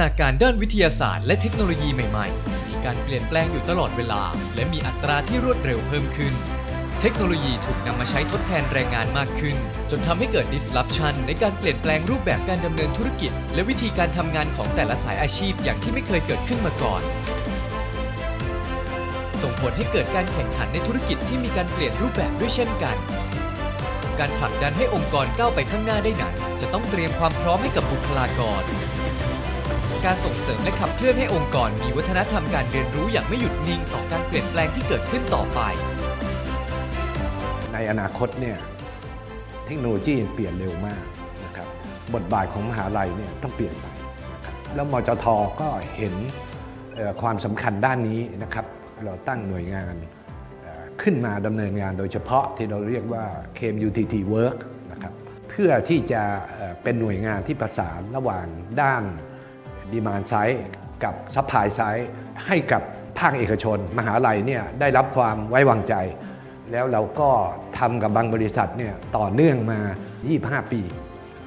นาการด้านวิทยาศาสตร์และเทคโนโลยีใหม่ๆ มีการเปลี่ยนแปลงอยู่ตลอดเวลา และมีอัตราที่รวดเร็วเพิ่มขึ้น เทคโนโลยีถูกนำมาใช้ทดแทนแรงงานมากขึ้น จนทำให้เกิด disruption ในการเปลี่ยนแปลงรูปแบบการดำเนินธุรกิจ และวิธีการทำงานของแต่ละสายอาชีพอย่างที่ไม่เคยเกิดขึ้นมาก่อน ส่งผลให้เกิดการแข่งขันในธุรกิจที่มีการเปลี่ยนรูปแบบด้วยเช่นกันการผลักดันให้องค์กรก้าวไปข้างหน้าได้นั้นจะต้องเตรียมความพร้อมให้กับบุคลากร การส่งเสริมและขับเคลื่อนให้องค์กรมีวัฒนธรรมการเรียนรู้อย่างไม่หยุดนิ่งต่อการเปลี่ยนแปลงที่เกิดขึ้นต่อไป ในอนาคตเนี่ยเทคโนโลยีเปลี่ยนเร็วมากนะครับบทบาทของมหาลัยเนี่ยต้องเปลี่ยนไปนะครับแล้วมจทก็เห็นความสำคัญด้านนี้นะครับเราตั้งหน่วยงานขึ้นมาดำเนินงานโดยเฉพาะที่เราเรียกว่า KMUTT Work นะครับเพื่อที่จะเป็นหน่วยงานที่ประสานระหว่างด้าน ดีมานไซด์กับซัพพลายไซด์ให้กับภาคเอกชน มหาลัยเนี่ยได้รับความไว้วางใจ แล้วเราก็ทำกับบางบริษัทเนี่ยต่อเนื่องมา 25 ปี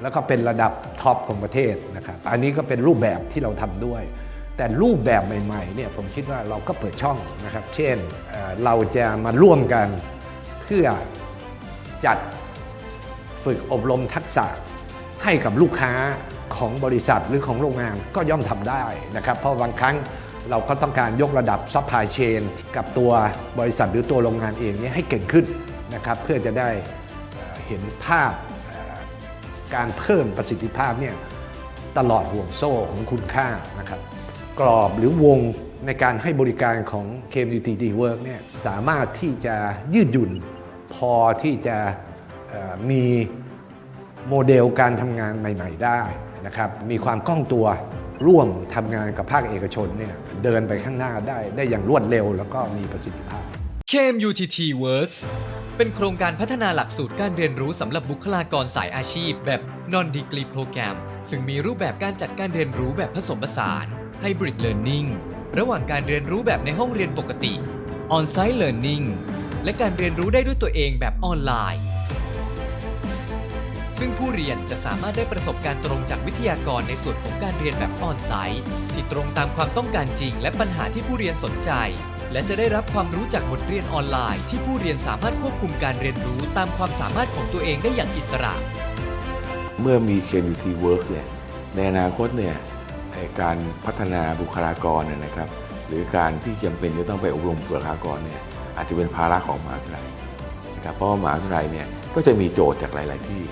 แล้วก็เป็นระดับท็อปของประเทศนะครับอันนี้ก็เป็นรูปแบบที่เราทำด้วย แต่รูปแบบใหม่ๆเนี่ยผมคิดว่าเราก็เปิดช่องนะครับ เช่นเอ่อเราจะมาร่วมกันเพื่อจัดฝึกอบรมทักษะ ให้กับลูกค้าของบริษัทหรือของโรงงานก็ย่อมทำได้นะครับเพราะบางครั้งเราก็ต้องการยกระดับซัพพลายเชนกับตัวบริษัทหรือตัวโรงงานเองเนี่ยให้เก่งขึ้นนะครับเพื่อจะได้เห็นภาพการเพิ่มประสิทธิภาพเนี่ยตลอดห่วงโซ่ของคุณค่านะครับกรอบหรือวงในการให้บริการของ KMUTT Work เนี่ยสามารถที่จะยืดหยุ่นพอที่จะมี โมเดลการทำงานใหม่ ๆ ได้นะครับมีความคล่องตัวร่วมทำงานกับภาคเอกชนเนี่ยเดินไปข้างหน้าได้ได้อย่างรวดเร็วแล้วก็มีประสิทธิภาพ KMUTT Works เป็นโครงการพัฒนาหลักสูตรการเรียนรู้สำหรับบุคลากรสายอาชีพแบบ Non Degree Program ซึ่งมีรูปแบบการจัดการเรียนรู้แบบผสมผสาน Hybrid Learning ระหว่างการเรียนรู้แบบในห้องเรียนปกติ On-site Learning และการเรียนรู้ได้ด้วยตัวเองแบบออนไลน์ ซึ่งผู้เรียนจะสามารถได้ประสบการณ์ตรงจากวิทยากรในส่วนของการเรียนแบบออนไซต์ที่ตรงตามความต้องการจริง และปัญหาที่ผู้เรียนสนใจ และจะได้รับความรู้จากบทเรียนออนไลน์ ที่ผู้เรียนสามารถควบคุมการเรียนรู้ตามความสามารถของตัวเองได้อย่างอิสระ เมื่อมี KMUT work เนี่ยในอนาคตเนี่ยการพัฒนาบุคลากรเนี่ยนะครับ หรือการที่จำเป็นจะต้องไปอบรมบุคลากรเนี่ยอาจจะเป็นภาระของมหาวิทยาลัยนะครับเพราะว่ามหาวิทยาลัยเนี่ยก็จะมีโจทย์จากหลาย ๆ ที่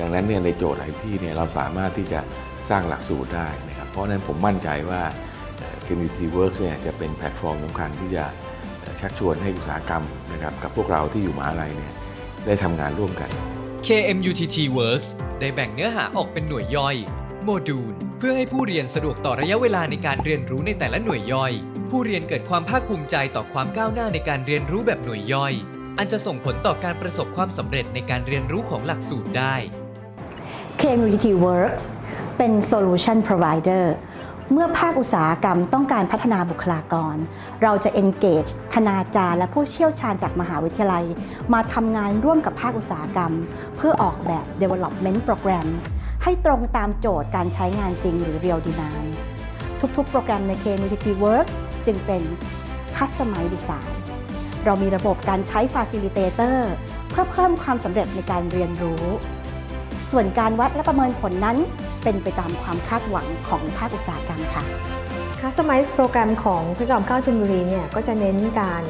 ดังนั้นเนี่ยในโจทย์หลายที่เนี่ยเราสามารถที่จะสร้างหลักสูตรได้นะครับ เพราะฉะนั้นผมมั่นใจว่าเอ่อ KMUT Works เนี่ยจะเป็นแพลตฟอร์มสำคัญที่จะเชักชวนให้อุตสาหกรรมนะครับกับพวกเราที่อยู่มหาลัยเนี่ยได้ทำงานร่วมกัน KMUTT Works ได้แบ่งเนื้อหาออกเป็นหน่วยย่อย โมดูล เพื่อให้ผู้เรียนสะดวกต่อระยะเวลาในการเรียนรู้ในแต่ละหน่วยย่อย ผู้เรียนเกิดความภาคภูมิใจต่อความก้าวหน้าในการเรียนรู้แบบหน่วยย่อย อันจะส่งผลต่อการประสบความสำเร็จในการเรียนรู้ของหลักสูตรได้ KMUT Works เป็น Solution Provider เมื่อภาคอุตสาหกรรมต้องการพัฒนาบุคลากร เราจะ engage คณาจารย์และผู้เชี่ยวชาญจากมหาวิทยาลัย มาทำงานร่วมกับภาคอุตสาหกรรม เพื่อออกแบบ development program ให้ตรงตามโจทย์การใช้งานจริงหรือ real demand ทุกๆ โปรแกรมใน KMUT Work จึงเป็น Customized Design เรามีระบบการใช้ Facilitator เพื่อเพิ่มความสำเร็จในการเรียนรู้ ส่วนการวัดและประเมินผลนั้น เป็นไปตามความคาดหวังของภาคอุตสาหกรรมค่ะ Customize โปรแกรมของพระจอมเกล้าชลบุรีเนี่ยก็จะเน้นการ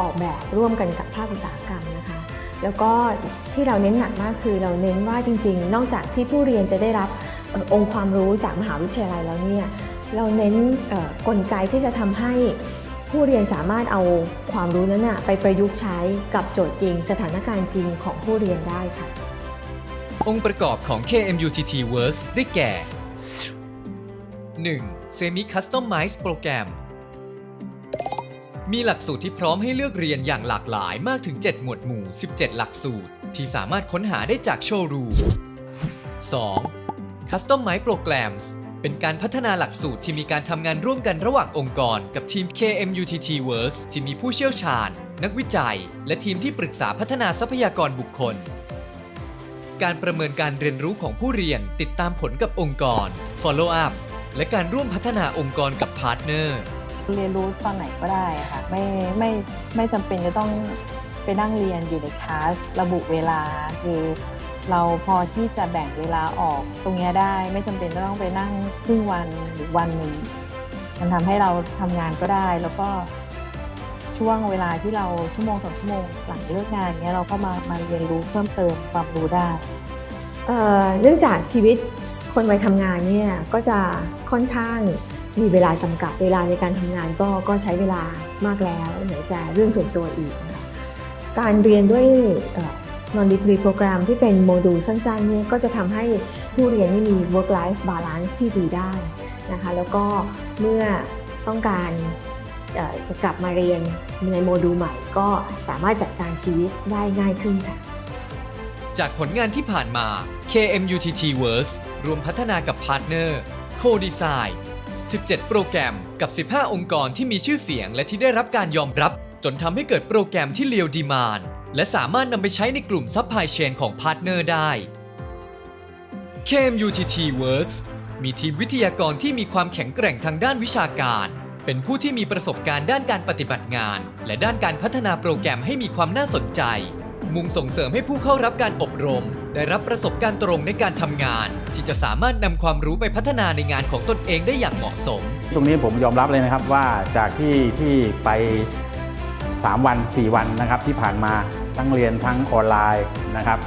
ออกแบบร่วมกันกับภาคอุตสาหกรรมนะคะ แล้วก็ที่เราเน้นหนักมากคือเราเน้นว่าจริง ๆ นอกจากที่ผู้เรียนจะได้รับอองค์ความรู้จากมหาวิทยาลัยแล้วเนี่ยเราเน้นกลไกที่จะทำให้ผู้เรียนสามารถเอาความรู้นั้นนะไปประยุกต์ใช้กับโจทย์จริง สถานการณ์จริงของผู้เรียนได้ค่ะ องค์ประกอบของ KMUTT Works ได้แก่ 1. Semi Customized Program มีหลักสูตรที่พร้อมให้เลือกเรียนอย่างหลากหลายมากถึง 7 หมวดหมู่ 17 หลักสูตร ที่สามารถค้นหาได้จากโชว์รูม 2. Customized Programs เป็นการพัฒนาหลักสูตรที่มีการทำงานร่วมกันระหว่างองค์กร กับทีม KMUTT Works ที่มีผู้เชี่ยวชาญ นักวิจัย และทีมที่ปรึกษาพัฒนาทรัพยากรบุคคล การประเมินการเรียนรู้ของผู้เรียน ติดตามผลกับองค์กร Follow up และการร่วมพัฒนาองค์กรกับพาร์ทเนอร์เรียนรู้ตอนไหนก็ได้ค่ะ ไม่ไม่ไม่จำเป็นจะต้องไปนั่งเรียนอยู่ในคลาสระบุเวลาคือเราพอที่จะแบ่งเวลาออกตรงนี้ได้ ไม่จำเป็นจะต้องไปนั่งครึ่งวันหรือวันหนึ่งมันทำให้เราทำงานก็ได้แล้วก็ ช่วงเวลาที่เราชั่วโมงสองชั่วโมงหลังเลิกงานเนี้ยเราก็มามาเรียนรู้เพิ่มเติมความรู้ได้ เอ่อเนื่องจากชีวิตคนวัยทำงานเนี่ยก็จะค่อนข้างมีเวลาจำกัดเวลาในการทำงานก็ก็ใช้เวลามากแล้วไหนจะเรื่องส่วนตัวอีกนะคะการเรียนด้วยเอ่อ non degree program ที่เป็นโมดูลสั้นๆเนี่ยก็จะทำให้ผู้เรียนนี่มี work life balance ที่ดีได้นะคะแล้วก็เมื่อต้องการ จะกลับมาเรียนในโมดูลใหม่ ก็สามารถจัดการชีวิตได้ง่ายขึ้นค่ะ จากผลงานที่ผ่านมา KMUTT Works รวมพัฒนากับพาร์ทเนอร์ Co-Design 17 โปรแกรมกับ 15 องค์กรที่มีชื่อเสียงและที่ได้รับการยอมรับ จนทำให้เกิดโปรแกรมที่เลียวดีมานและสามารถนำไปใช้ในกลุ่มซัพพลายเชนของพาร์ทเนอร์ได้ KMUTT Works มีทีมวิทยากรที่มีความแข็งแกร่งทางด้านวิชาการ เป็นผู้ที่มีประสบการณ์ด้านการปฏิบัติงาน และด้านการพัฒนาโปรแกรมให้มีความน่าสนใจ มุ่งส่งเสริมให้ผู้เข้ารับการอบรม ได้รับประสบการณ์ตรงในการทำงาน ที่จะสามารถนำความรู้ไปพัฒนาในงานของตนเองได้อย่างเหมาะสม ตรงนี้ผมยอมรับเลยนะครับว่าจากที่ที่ไป 3 วัน 4 วันนะครับที่ผ่านมาทั้งเรียนทั้งออนไลน์นะครับ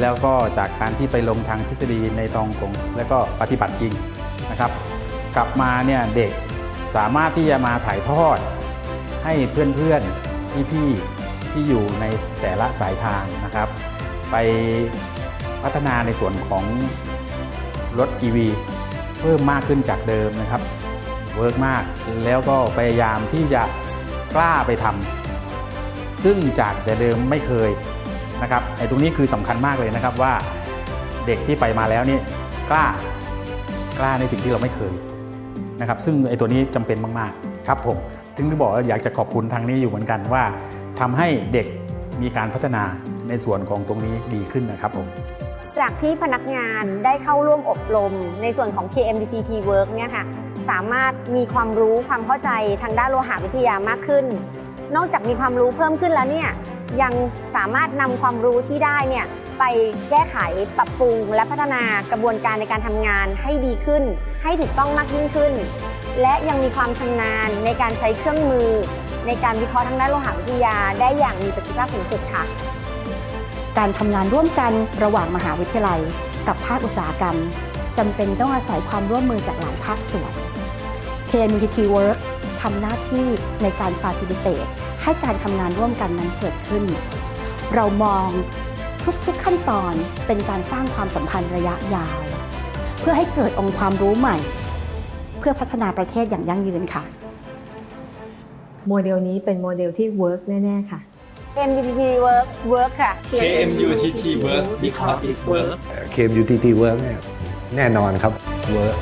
แล้วก็จากการที่ไปลงทางทฤษฎีในตองของแล้วก็ปฏิบัติจริงนะครับ กลับมาเนี่ยเด็ก สามารถที่จะมาถ่ายทอดให้เพื่อนๆพี่ๆที่อยู่ในแต่ละสายทางนะครับ ไปพัฒนาในส่วนของรถ EV เพิ่มมากขึ้นจากเดิมนะครับเวิร์กมากแล้วก็พยายามที่จะกล้าไปทำซึ่งจากแต่เดิมไม่เคยนะครับไอ้ตรงนี้คือสำคัญมากเลยนะครับว่าเด็กที่ไปมาแล้วนี่กล้ากล้าในสิ่งที่เราไม่เคย นะครับซึ่งไอ้ตัวนี้จำเป็นมากๆครับผมถึงได้บอกว่าอยากจะขอบคุณทางนี้อยู่เหมือนกันว่าทำให้เด็กมีการพัฒนาในส่วนของตรงนี้ดีขึ้นนะครับผมจากที่พนักงานได้เข้าร่วมอบรม ในส่วนของ KMDT Work เนี่ยค่ะสามารถมีความรู้ความเข้าใจทางด้านโลหะวิทยามากขึ้น นอกจากมีความรู้เพิ่มขึ้นแล้วเนี่ยยังสามารถนำความรู้ที่ได้เนี่ย ไปแก้ไขปรับปรุง และพัฒนากระบวนการในการทำงานให้ดีขึ้น ให้ถูกต้องมากยิ่งขึ้น และยังมีความชำนาญในการใช้เครื่องมือ ในการวิเคราะห์ทางด้านโลหะวิทยา ได้อย่างมีประสิทธิภาพสูงสุดค่ะ การทำงานร่วมกันระหว่างมหาวิทยาลัย กับภาคอุตสาหกรรมจำเป็นต้องอาศัยความร่วมมือจากหลายภาคส่วน KMUTT Work ทำหน้าที่ในการ facilitate ให้การทำงานร่วมกันนั้นเกิดขึ้น เรามอง ทุกๆขั้นตอนเป็นการสร้างความสัมพันธ์ระยะยาว เพื่อให้เกิดองค์ความรู้ใหม่ เพื่อพัฒนาประเทศอย่างยั่งยืนค่ะ โมเดลนี้เป็นโมเดลที่ work แน่ๆค่ะ KMDT Work Work ค่ะ KMUTT works because it works KMUTT Work เนี่ยแน่นอนครับ Work